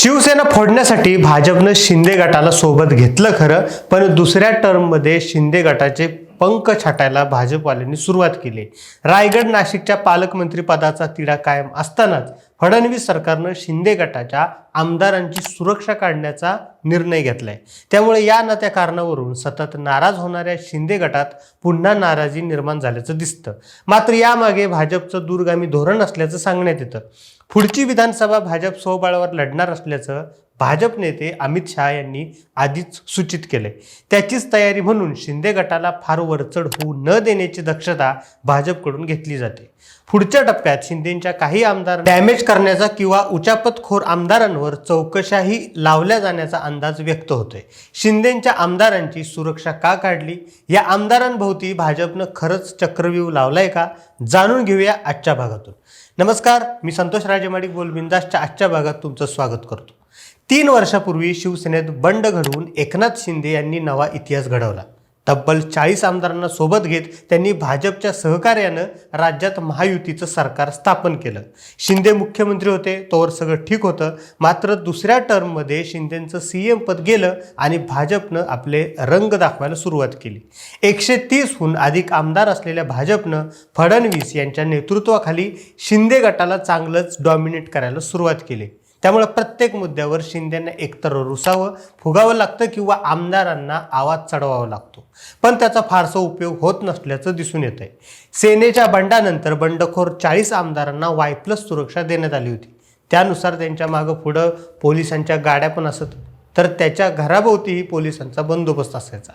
शिवसेना फोडण्यासाठी भाजपनं शिंदे गटाला सोबत घेतलं खरं पण दुसऱ्या टर्ममध्ये शिंदे गटाचे पंख छाटायला भाजपवाल्यांनी सुरुवात केली. रायगड नाशिकच्या पालकमंत्री पदाचा तिढा कायम असतानाच फडणवीस सरकारनं शिंदे गटाच्या आमदारांची सुरक्षा काढण्याचा निर्णय घेतलाय. त्यामुळे या नात्या कारणावरून सतत नाराज होणाऱ्या शिंदे गटात पुन्हा नाराजी निर्माण झाल्याचं दिसतं. मात्र यामागे भाजपचं दूरगामी धोरण असल्याचं सांगण्यात येतं. पुढची विधानसभा भाजप स्वबळावर लढणार असल्याचं भाजप नेते अमित शहा यांनी आधीच सूचित केले त्याचीच तयारी म्हणून शिंदे गटाला फार वरचढ होऊ न देण्याची दक्षता भाजपकडून घेतली जाते. पुढच्या टप्प्यात शिंदेच्या काही आमदार डॅमेज करण्याचा किंवा उचापतखोर आमदारांवर चौकशाही लावल्या जाण्याचा अंदाज व्यक्त होतोय. शिंदेच्या आमदारांची सुरक्षा का काढली? या आमदारांभोवती भाजपनं खरंच चक्रव्यूह लावलाय का? जाणून घेऊया आजच्या भागातून. नमस्कार मी संतोष राजेमाडिक बोलबिंदासच्या आजच्या भागात तुमचं स्वागत करतो. तीन वर्षापूर्वी शिवसेनेत बंड घडवून एकनाथ शिंदे यांनी नवा इतिहास घडवला. तब्बल चाळीस आमदारांना सोबत घेत त्यांनी भाजपच्या सहकार्यानं राज्यात महायुतीचं सरकार स्थापन केलं. शिंदे मुख्यमंत्री होते तोवर सगळं ठीक होतं. मात्र दुसऱ्या टर्ममध्ये शिंदेंचं सी एम पद गेलं आणि भाजपनं आपले रंग दाखवायला सुरुवात केली. एकशे तीसहून अधिक आमदार असलेल्या भाजपनं फडणवीस यांच्या नेतृत्वाखाली शिंदे गटाला चांगलंच डॉमिनेट करायला सुरुवात केली. त्यामुळे प्रत्येक मुद्द्यावर शिंदेंना एकतर रुसावं फुगावं लागतं किंवा आमदारांना आवाज चढवावा लागतो. पण त्याचा फारसा उपयोग होत नसल्याचं दिसून येत आहे सेनेच्या बंडानंतर बंडखोर चाळीस आमदारांना वाय प्लस सुरक्षा देण्यात आली होती. त्यानुसार त्यांच्या मागं पुढं पोलिसांच्या गाड्या पण असत. तर त्याच्या घराभोवतीही पोलिसांचा बंदोबस्त असायचा.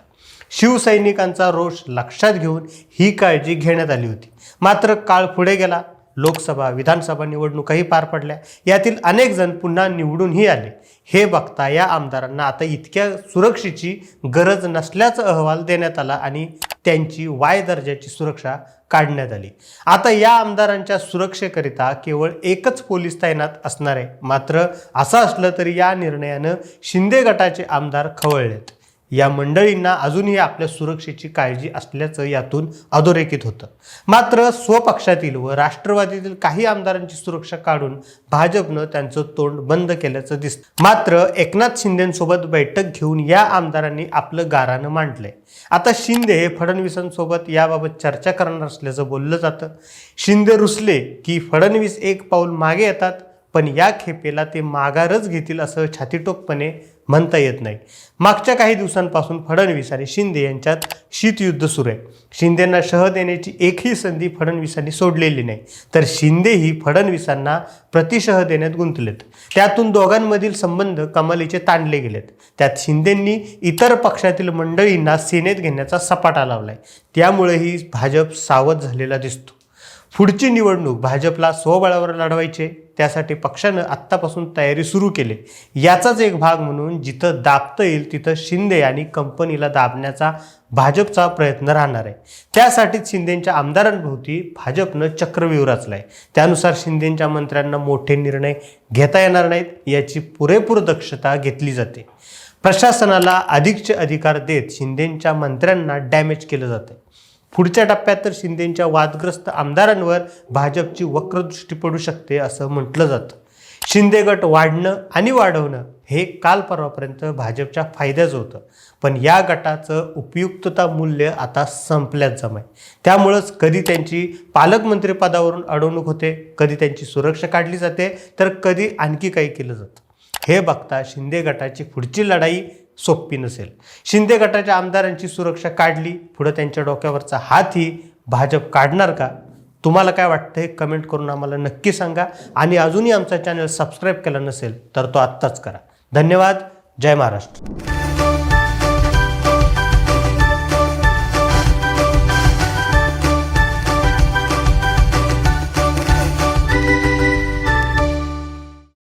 शिवसैनिकांचा रोष लक्षात घेऊन ही काळजी घेण्यात आली होती. मात्र काळ पुढे गेला लोकसभा विधानसभा निवडणुकाही पार पडल्या. यातील अनेक जण पुन्हा निवडूनही आले. हे बघता या आमदारांना आता इतक्या सुरक्षेची गरज नसल्याचा अहवाल देण्यात आला आणि त्यांची वाय दर्जाची सुरक्षा काढण्यात आली. आता या आमदारांच्या सुरक्षेकरिता केवळ एकच पोलीस तैनात असणार आहे. मात्र असं असलं तरी या निर्णयानं शिंदे गटाचे आमदार खवळलेत. या मंडळींना अजूनही आपल्या सुरक्षेची काळजी असल्याचं यातून अधोरेखित होतं. मात्र स्वपक्षातील व राष्ट्रवादीतील काही आमदारांची सुरक्षा काढून भाजपनं त्यांचं तोंड बंद केल्याचं दिसतं. मात्र एकनाथ शिंदेसोबत बैठक घेऊन या आमदारांनी आपलं गारानं मांडलंय. आता शिंदे हे फडणवीसांसोबत याबाबत चर्चा करणार असल्याचं बोललं जातं. शिंदे रुसले की फडणवीस एक पाऊल मागे येतात पण या खेपेला ते माघारच घेतील असं छातीटोकपणे म्हणता येत नाही. मागच्या काही दिवसांपासून फडणवीस आणि शिंदे यांच्यात शीतयुद्ध सुरू आहे. शिंदेंना शह देण्याची एकही संधी फडणवीसांनी सोडलेली नाही. तर शिंदेही फडणवीसांना प्रतिशह देण्यात गुंतलेत. त्यातून दोघांमधील संबंध कमालीचे ताणले गेलेत. त्यात शिंदेंनी इतर पक्षातील मंडळींना सेनेत घेण्याचा सपाटा लावलाय. त्यामुळेही भाजप सावध झालेला दिसतो. पुढची निवडणूक भाजपला स्वबळावर लढवायचे त्यासाठी पक्षानं आत्तापासून तयारी सुरू केली. याचाच एक भाग म्हणून जिथं दाबता येईल तिथं शिंदे आणि कंपनीला दाबण्याचा भाजपचा प्रयत्न राहणार आहे. त्यासाठीच शिंदेच्या आमदारांभोवती भाजपनं चक्रव्यूह रचलाय. त्यानुसार शिंदेच्या मंत्र्यांना मोठे निर्णय घेता येणार नाहीत याची पुरेपूर दक्षता घेतली जाते. प्रशासनाला अधिकचे अधिकार देत शिंदेच्या मंत्र्यांना डॅमेज केलं जातं पुढच्या टप्प्यात तर शिंदेंच्या वादग्रस्त आमदारांवर भाजपची वक्रदृष्टी पडू शकते असं म्हटलं जातं. शिंदे गट वाढणं आणि वाढवणं हे काल परवापर्यंत भाजपच्या फायद्याचं होतं. पण या गटाचं उपयुक्तता मूल्य आता संपल्यात जमाय. त्यामुळंच कधी त्यांची पालकमंत्रीपदावरून अडवणूक होते कधी त्यांची सुरक्षा काढली जाते तर कधी आणखी काही केलं जातं. हे बघता शिंदे गटाची पुढची लढाई सोपी नसेल. शिंदे गटाच्या आमदारांची सुरक्षा काढली पुढं त्यांच्या डोक्यावरचा हातही भाजप काढणार का? तुम्हाला काय वाटतं हे कमेंट करून आम्हाला नक्की सांगा. आणि अजूनही आमचा चॅनल सबस्क्राईब केला नसेल तर तो आत्ताच करा. धन्यवाद. जय महाराष्ट्र.